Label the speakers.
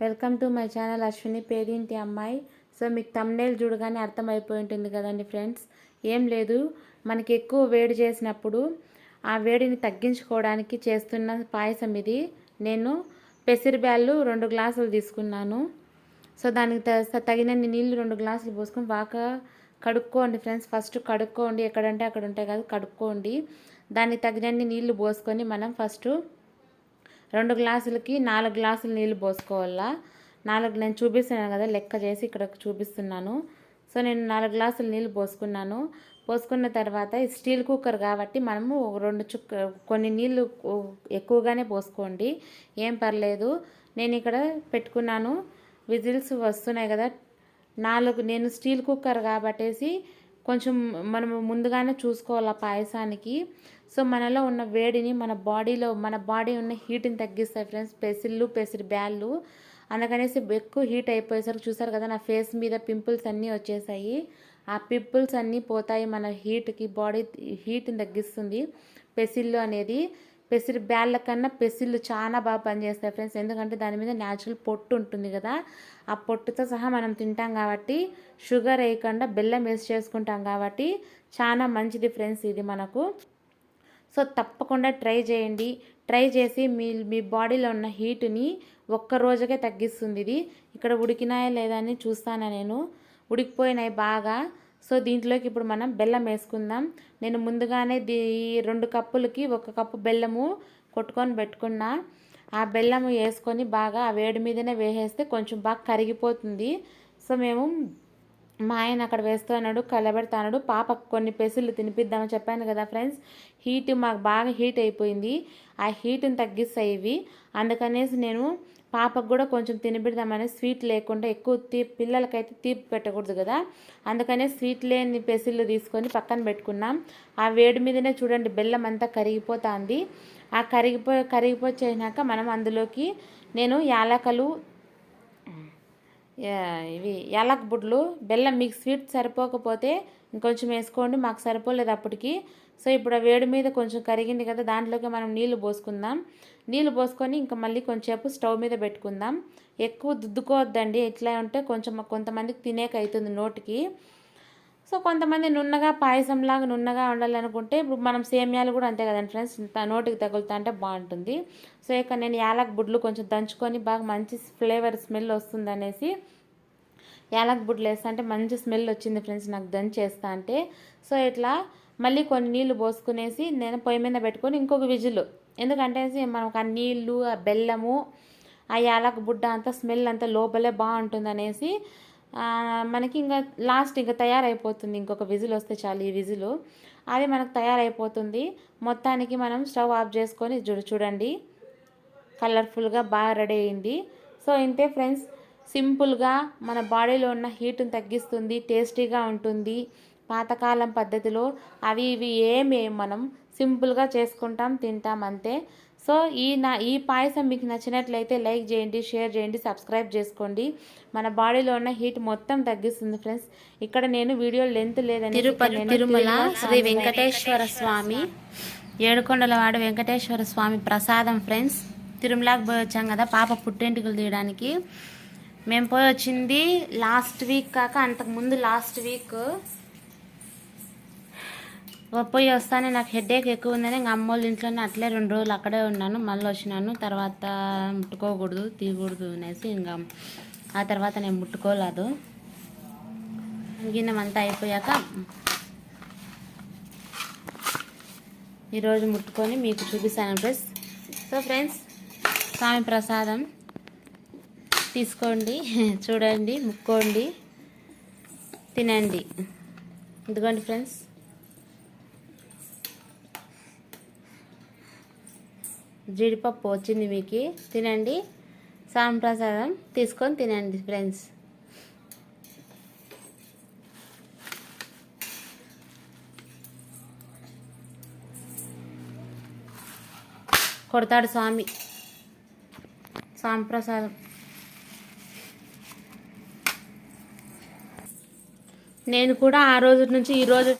Speaker 1: Welcome to my channel Ashwini పేరింటి అమ్మాయి? So మీకు thumbnail చూడగానే అర్థమైపోయి ఉంటుంది కదండి ఫ్రెండ్స్. ఏం లేదు మనకి ఎక్కువ వేడి చేసినప్పుడు ఆ వేడిని తగ్గించుకోవడానికి చేస్తున్న పాయసం ఇది. నేను పెసిరిబ్యాళ్ళు రెండు గ్లాసులు తీసుకున్నాను. సో దానికి త- తగినన్ని నీళ్ళు రెండు గ్లాసులు పోసుకొని బాగా కడుక్కోండి ఫ్రెండ్స్. ఫస్ట్ కడుక్కోండి. ఎక్కడంటే అక్కడ ఉంటాయి కదా కడుక్కోండి. దానికి తగినన్ని నీళ్ళు పోసుకొని మనం ఫస్ట్ రెండు గ్లాసులకి నాలుగు గ్లాసులు నీళ్ళు పోసుకోవాలా? నాలుగు నేను చూపిస్తున్నాను కదా లెక్క చేసి ఇక్కడ చూపిస్తున్నాను. సో నేను నాలుగు గ్లాసులు నీళ్ళు పోసుకున్నాను. పోసుకున్న తర్వాత ఇది స్టీల్ కుక్కర్ కాబట్టి మనము రెండు చుక్క కొన్ని నీళ్ళు ఎక్కువగానే పోసుకోండి. ఏం పర్లేదు. నేను ఇక్కడ పెట్టుకున్నాను. విజిల్స్ వస్తున్నాయి కదా. నాలుగు నేను స్టీల్ కుక్కర్ కాబట్టేసి కొంచెం మనము ముందుగానే చూసుకోవాలి ఆ పాయసానికి. సో మనలో ఉన్న వేడిని మన బాడీలో మన బాడీ ఉన్న హీట్ని తగ్గిస్తాయి ఫ్రెండ్స్. పెసిళ్ళు పెసిరి బ్యాళ్ళు. అందుకనేసి ఎక్కువ హీట్ అయిపోయేసరికి చూసారు కదా నా ఫేస్ మీద పింపుల్స్ అన్నీ వచ్చేసాయి. ఆ పింపుల్స్ అన్నీ పోతాయి మన హీట్కి బాడీ హీట్ని తగ్గిస్తుంది. పెసిళ్ళు అనేది పెసిరి బ్యాళ్ళ కన్నా పెసిళ్ళు చాలా బాగా పనిచేస్తాయి ఫ్రెండ్స్. ఎందుకంటే దాని మీద న్యాచురల్ పొట్టు ఉంటుంది కదా ఆ పొట్టుతో సహా మనం తింటాం కాబట్టి షుగర్ వేయకుండా బెల్లం వేసి చేసుకుంటాం కాబట్టి చాలా మంచిది ఫ్రెండ్స్ ఇది మనకు. సో తప్పకుండా ట్రై చేయండి. ట్రై చేసి మీ మీ బాడీలో ఉన్న హీట్ని ఒక్క రోజుకే తగ్గిస్తుంది ఇది. ఇక్కడ ఉడికినాయా లేదా అని చూస్తాను నేను. ఉడికిపోయినాయి బాగా. సో దీంట్లోకి ఇప్పుడు మనం బెల్లం వేసుకుందాం. నేను ముందుగానే దీ రెండు కప్పులకి ఒక కప్పు బెల్లము కొట్టుకొని పెట్టుకున్నా. ఆ బెల్లం వేసుకొని బాగా ఆ వేడి మీదనే వేసేస్తే కొంచెం బాగా కరిగిపోతుంది. సో మేము మా ఆయన అక్కడ వేస్తున్నాడు కలబెడతాడు పాపకు కొన్ని పెసులు తినిపిద్దామని చెప్పాను కదా ఫ్రెండ్స్. హీట్ మాకు బాగా హీట్ అయిపోయింది. ఆ హీట్ని తగ్గిస్తాయి ఇవి. అందుకనేసి నేను పాపకు కూడా కొంచెం తినిపిద్దామని స్వీట్ లేకుండా ఎక్కువ తీపి పిల్లలకైతే తీపి పెట్టకూడదు కదా. అందుకనే స్వీట్ లేని పెసిళ్ళు తీసుకొని పక్కన పెట్టుకున్నాం. ఆ వేడి మీదనే చూడండి బెల్లం అంతా కరిగిపోతుంది. ఆ కరిగిపో కరిగిపోయినాక మనం అందులోకి నేను యాలకలు ఇవి యాలక్ బుడ్లు. బెల్లం మీకు స్వీట్ సరిపోకపోతే ఇంకొంచెం వేసుకోండి మాకు సరిపోలేదు అప్పటికి. సో ఇప్పుడు ఆ వేడి మీద కొంచెం కరిగింది కదా దాంట్లోకి మనం నీళ్ళు పోసుకుందాం. నీళ్ళు పోసుకొని ఇంకా మళ్ళీ కొంచెంసేపు స్టవ్ మీద పెట్టుకుందాం. ఎక్కువ దుద్దుకోవద్దండి. ఇట్లా ఉంటే కొంచెం కొంతమందికి తినేక అవుతుంది నోటికి. సో కొంతమంది నున్నగా పాయసంలాగా నున్నగా ఉండాలనుకుంటే ఇప్పుడు మనం సేమ్యాలు కూడా అంతే కదండి ఫ్రెండ్స్ నోటికి తగులుతా అంటే బాగుంటుంది. సో ఇక నేను యాలక్ బుడ్లు కొంచెం దంచుకొని బాగా మంచి ఫ్లేవర్ స్మెల్ వస్తుంది అనేసి యాలక్ బుడ్లు వేస్తా అంటే మంచి స్మెల్ వచ్చింది ఫ్రెండ్స్ నాకు దంచేస్తా అంటే. సో ఇట్లా మళ్ళీ కొన్ని నీళ్ళు పోసుకునేసి నేను పొయ్యి మీద పెట్టుకొని ఇంకొక విజిల్. ఎందుకంటే మనకు ఆ నీళ్ళు ఆ బెల్లము ఆ యాలక్ బుడ్డ అంతా స్మెల్ అంతా లోపలే బాగుంటుంది అనేసి మనకి ఇంకా లాస్ట్ ఇంకా తయారైపోతుంది. ఇంకొక విజిల్ వస్తే చాలు ఈ విజిల్. అది మనకు తయారైపోతుంది. మొత్తానికి మనం స్టవ్ ఆఫ్ చేసుకొని చూడు చూడండి. కలర్ఫుల్గా బాగా రెడీ అయింది. సో ఇంతే ఫ్రెండ్స్. సింపుల్గా మన బాడీలో ఉన్న హీట్ని తగ్గిస్తుంది టేస్టీగా ఉంటుంది. పాతకాలం పద్ధతిలో అవి ఇవి ఏమేం మనం సింపుల్గా చేసుకుంటాం తింటాం అంతే. సో ఈ నా ఈ పాయసం మీకు నచ్చినట్లయితే లైక్ చేయండి షేర్ చేయండి సబ్స్క్రైబ్ చేసుకోండి. మన బాడీలో ఉన్న హీట్ మొత్తం తగ్గిస్తుంది ఫ్రెండ్స్. ఇక్కడ నేను వీడియో లెంత్ లేదని
Speaker 2: తిరుపతి తిరుమల శ్రీ వెంకటేశ్వర స్వామి ఏడుకొండలవాడ వెంకటేశ్వర స్వామి ప్రసాదం ఫ్రెండ్స్. తిరుమలకి పోయి వచ్చాం కదా పాప పుట్టెంటుకలు తీయడానికి. మేము పోయి వచ్చింది లాస్ట్ వీక్ కాక అంతకు ముందు లాస్ట్ వీక్ పోయి వస్తానే నాకు హెడేక్ ఎక్కువ ఉందని ఇంకా అమ్మోళ్ళ ఇంట్లోనే అట్లే రెండు రోజులు అక్కడే ఉన్నాను. మళ్ళీ వచ్చినాను. తర్వాత ముట్టుకోకూడదు తీయకూడదు అనేసి ఇంకా ఆ తర్వాత నేను ముట్టుకోలేదు. గిన్నెమంతా అయిపోయాక ఈరోజు ముట్టుకొని మీకు చూపిస్తాను ఫ్రెండ్స్. సో ఫ్రెండ్స్ స్వామి ప్రసాదం తీసుకోండి చూడండి ముక్కోండి తినండి. ఇదిగోండి ఫ్రెండ్స్. జీడిపప్పు వచ్చింది మీకు. తినండి. సాంప్రసాదం తీసుకొని తినండి ఫ్రెండ్స్. కొడతాడు స్వామి. సాంప్రసాదం నేను కూడా ఆ రోజు నుంచి ఈరోజు